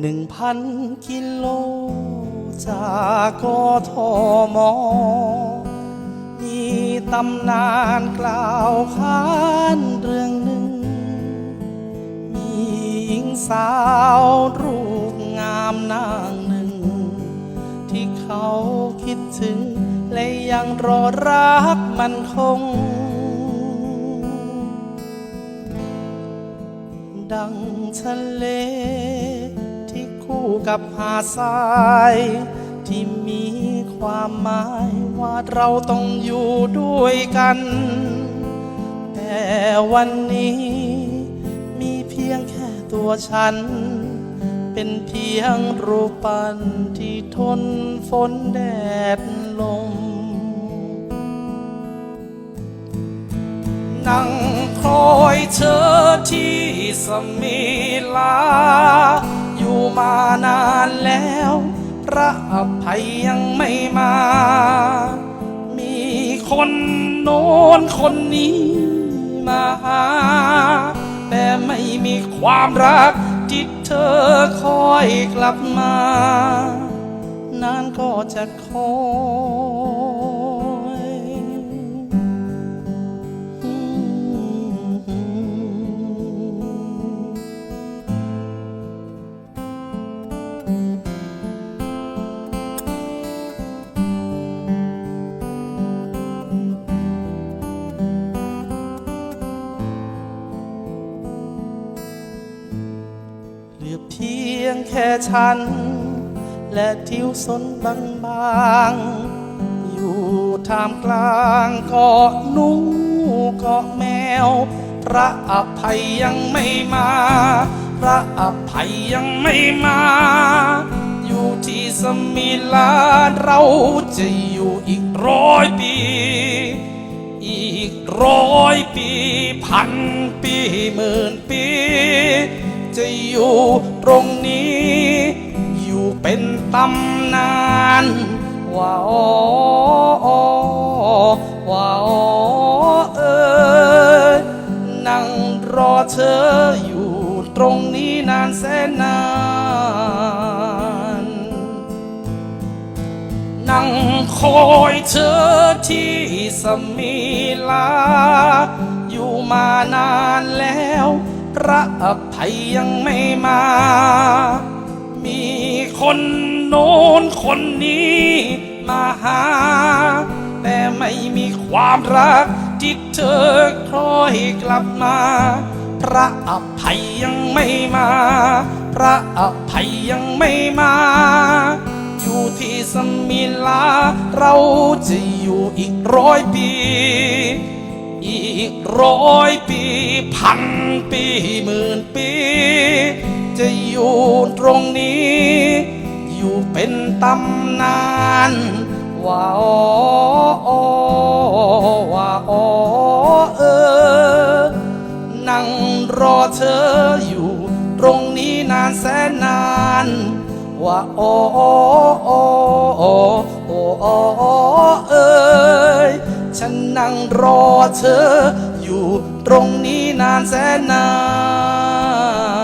หนึ่งพันกิโลจากกทมมีตำนานกล่าวขานเรื่องหนึ่ง มีหญิงสาวรูปงามนางหนึ่ง ที่เขาคิดถึง และยังรอรักมันคง ดังทะเล กับหาดทราย ที่มีความหมายว่าเราต้องอยู่ด้วยกัน แต่วันนี้ มีเพียงแค่ตัวฉัน เป็นเพียงรูปปั้นที่ทนฝนแดดลมนั่งคอยเธอที่สมิลา มานานแล้ว พระอภัยยังไม่มา มีคนโน้นคนนี้มาหาแต่ไม่มีความรักที่เธอคอยกลับมา นานก็จะคอย เพียงแค่ฉัน และทิวสนบางบางๆอยู่ท่ามกลางเกาะหนูเกาะแมว พระอภัยยังไม่มา พระอภัยยังไม่มา อยู่ที่สมิลาเราจะอยู่อีกร้อยปี อีกร้อยปีพันปีหมื่นปี จะอยู่ตรงนี้ อยู่เป็นตำนานว่าอ๋อว่าอ๋อเอยนั่งรอเธออยู่ตรงนี้นานแสนนาน นั่งคอยเธอที่สมิลา อยู่มานานแล้ว พระอภัยยังไม่มา มีคนโน้นคนนี้มาหา แต่ไม่มีความรักที่เธอคอยกลับมา พระอภัยยังไม่มา พระอภัยยังไม่มา อยู่ที่สมิลา เราจะอยู่อีกร้อยปี อีกร้อยปีพันปีหมื่นปี จะอยู่ตรงนี้ อยู่เป็นตำนานว่าอ๋อว่าอ๋อเออ นั่งรอเธออยู่ตรงนี้นานแสนนานว่าอ้ออ้ออ้อเอ้ย ฉันนั่งรอเธอ อยู่ตรงนี้นานแสนนาน